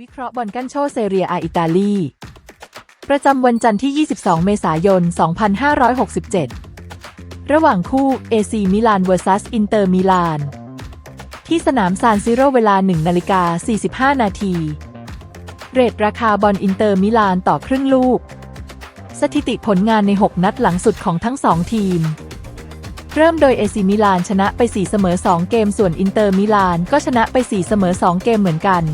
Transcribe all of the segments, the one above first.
วิเคราะห์บอลกันโชเซเรียอาอิตาลี ประจำวันจันทร์ที่ 22 เมษายน 2567 ระหว่างคู่ AC มิลาน vs อินเตอร์มิลาน ที่สนามซานซิโรเวลา 1 นาฬิกา 45 นาที เรทราคาบอลอินเตอร์มิลานต่อครึ่งลูก สถิติผลงานใน 6 นัดหลังสุดของทั้ง 2 ทีม เริ่มโดยเอซิมิลานชนะไป 4 เสมอ 2 เกม ส่วนอินเตอร์มิลานก็ชนะไป 4 เสมอ 2 เกมเหมือนกัน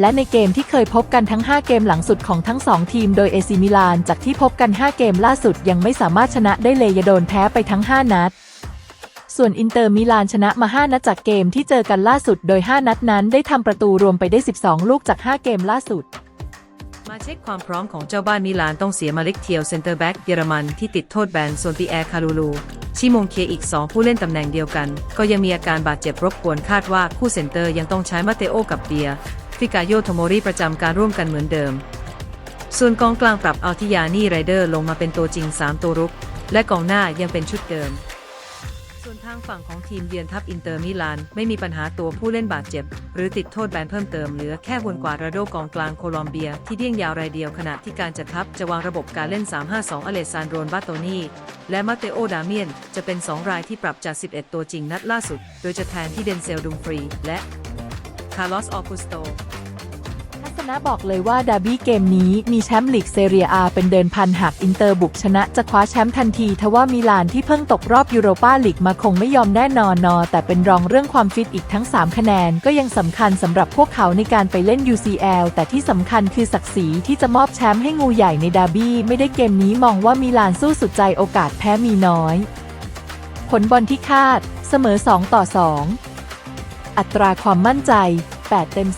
และในเกมที่เคยพบกันทั้ง 5 เกมหลังสุดของทั้ง 2 ทีมโดยเอซิมิลานจากที่พบกัน 5 เกมล่าสุดยังไม่สามารถชนะได้เลยยโดนแพ้ไปทั้ง 5 นัด ส่วนอินเตอร์มิลานชนะมา 5 นัดจากเกมที่เจอกันล่าสุดโดย 5 นัดนั้นได้ทำประตูรวมไปได้ 12 ลูกจาก 5 เกมล่าสุด มาเช็คความพร้อมของเจ้าบ้านมิลานต้องเสียมาเล็กเทียวเซนเตอร์แบ็กเยอรมันที่ติดโทษแบนส่วนปีแอร์คารูลูชิมงเคอีก 2 ผู้เล่นตำแหน่งเดียวกัน ก็ยังมีอาการบาดเจ็บรบกวนคาดว่าคู่เซนเตอร์ยังต้องใช้มาเตโอกับเบีย ฟิกาโยโทโมริประจำการร่วมกันเหมือนเดิม ส่วนกองกลางปรับอัลทิยานี่ไรเดอร์ลงมาเป็นตัวจริง 3 ตัวรุก และกองหน้ายังเป็นชุดเดิม ส่วนทางฝั่งของทีมเยือนทัพอินเตอร์มิลาน ไม่มีปัญหาตัวผู้เล่นบาดเจ็บ หรือติดโทษแบนเพิ่มเติมเหลือแค่ฮวนกวาราโดกองกลางโคลอมเบีย ที่เดี้ยงยาวรายเดียวขณะที่การจัดทัพจะวางระบบการเล่น 3-5-2 อเลซานโดรนบาโตนีและมาเตโอ ดาเมียน จะเป็น 2 รายที่ปรับจาก 11 ตัวจริงนัดล่าสุด โดยจะแทนที่เดนเซล ดุมฟรี และ คาร์ลอสออกุสโตทัศนะบอกเลยว่าดาร์บี้เกมนี้มีแชมป์ลีกเซเรียอาเป็นเดินพันหากอินเตอร์บุกชนะจะคว้าแชมป์ทันทีทว่ามิลานที่เพิ่งตกรอบยูโรปาลีกมาคงไม่ยอมแน่นอนนอ แต่เป็นรองเรื่องความฟิตอีกทั้ง 3 คะแนน ก็ยังสำคัญสำหรับพวกเขาในการไปเล่น UCL แต่ที่สำคัญคือศักดิ์ศรีที่จะมอบแชมป์ให้งูใหญ่ในดาร์บี้ไม่ได้เกมนี้มองว่ามิลานสู้สุดใจโอกาสแพ้มีน้อย ผลบอลที่คาด เสมอ 2 ต่อ 2 อัตราความมั่นใจ 8 เต็ม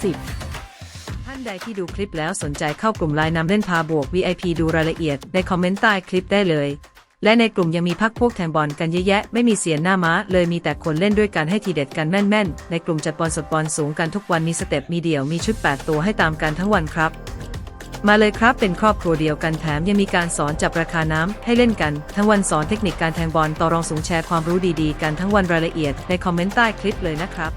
10 ท่านใดที่ดูคลิปแล้วสนใจเข้ากลุ่มไลน์นำเล่นพาบวก VIP ดูรายละเอียดในคอมเมนต์ใต้คลิปได้เลย และในกลุ่มยังมีพักพวกแทงบอลกันเยอะแยะ ไม่มีเสียหน้าม้า เลยมีแต่คนเล่นด้วยกันให้ทีเด็ดกันแม่นๆ ในกลุ่มจัดบอลสดบอลสูงกันทุกวันมีสเต็ปมีเดี่ยวมีชุด 8 ตัวให้ตามกันทั้งวันครับ มาเลยครับเป็นครอบครัวเดียวกันแถมยังมีการสอนจับราคาน้ำให้เล่นกัน ทั้งวันสอนเทคนิคการแทงบอลต่อรองสูงแชร์ความรู้ดีๆ กันทั้งวันรายละเอียดในคอมเมนต์ใต้คลิปเลยนะครับ